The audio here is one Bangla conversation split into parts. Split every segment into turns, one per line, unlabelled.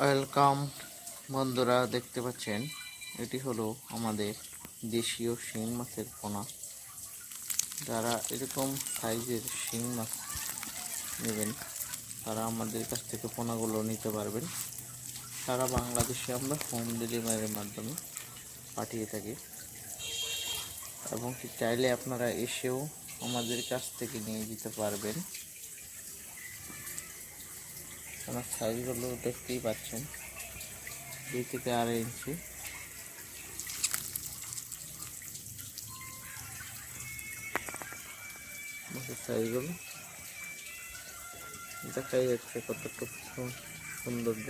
ওয়েলকাম বন্ধুরা, দেখতে পাচ্ছেন? এটি হলো আমাদের দেশীয় শিং মাছের পোনা। যারা এরকম সাইজের শিং মাছ নেবেন, তারা আমাদের কাছ থেকে পোনাগুলো নিতে পারবেন। সারা বাংলাদেশে আমরা হোম ডেলিভারির মাধ্যমে পাঠিয়ে থাকি। এবং চাইলে আপনারা এসেও আমাদের কাছ থেকে নিয়ে যেতে পারবেন। আমার সাইজগুলো দেখতেই পাচ্ছেন। দুই থেকে আড়াই ইঞ্চি সাইজগুলো দেখাই যাচ্ছে কতটুকু সৌন্দর্য।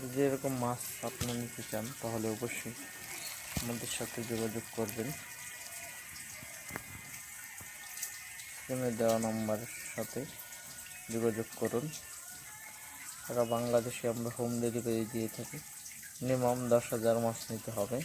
যদি এরকম মাছ আপনারা নিতে চান, তাহলে অবশ্যই আমাদের সাথে যোগাযোগ করবেন। স্ক্রিনে দেওয়া নম্বরের সাথে যোগাযোগ করুন। সারা বাংলাদেশে আমরা হোম ডেলিভারি দিয়ে থাকি। মিনিমাম দশ হাজার মাছ নিতে হবে।